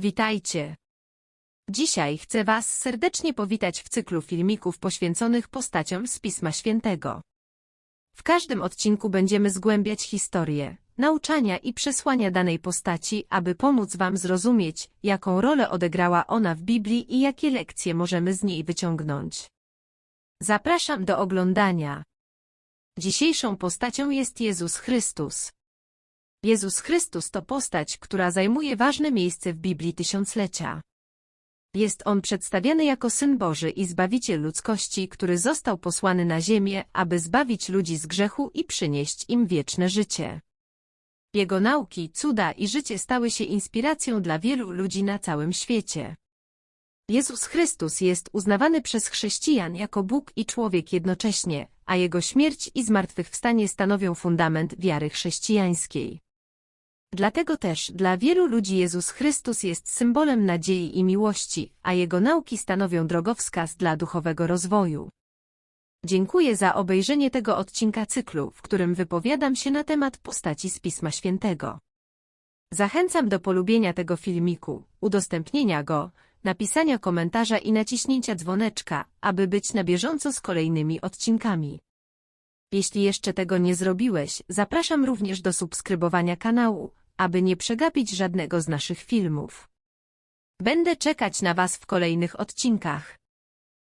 Witajcie. Dzisiaj chcę Was serdecznie powitać w cyklu filmików poświęconych postaciom z Pisma Świętego. W każdym odcinku będziemy zgłębiać historię, nauczania i przesłania danej postaci, aby pomóc Wam zrozumieć, jaką rolę odegrała ona w Biblii i jakie lekcje możemy z niej wyciągnąć. Zapraszam do oglądania. Dzisiejszą postacią jest Jezus Chrystus. Jezus Chrystus to postać, która zajmuje ważne miejsce w Biblii tysiąclecia. Jest on przedstawiany jako Syn Boży i Zbawiciel ludzkości, który został posłany na ziemię, aby zbawić ludzi z grzechu i przynieść im wieczne życie. Jego nauki, cuda i życie stały się inspiracją dla wielu ludzi na całym świecie. Jezus Chrystus jest uznawany przez chrześcijan jako Bóg i człowiek jednocześnie, a jego śmierć i zmartwychwstanie stanowią fundament wiary chrześcijańskiej. Dlatego też dla wielu ludzi Jezus Chrystus jest symbolem nadziei i miłości, a jego nauki stanowią drogowskaz dla duchowego rozwoju. Dziękuję za obejrzenie tego odcinka cyklu, w którym wypowiadam się na temat postaci z Pisma Świętego. Zachęcam do polubienia tego filmiku, udostępnienia go, napisania komentarza i naciśnięcia dzwoneczka, aby być na bieżąco z kolejnymi odcinkami. Jeśli jeszcze tego nie zrobiłeś, zapraszam również do subskrybowania kanału, aby nie przegapić żadnego z naszych filmów. Będę czekać na Was w kolejnych odcinkach.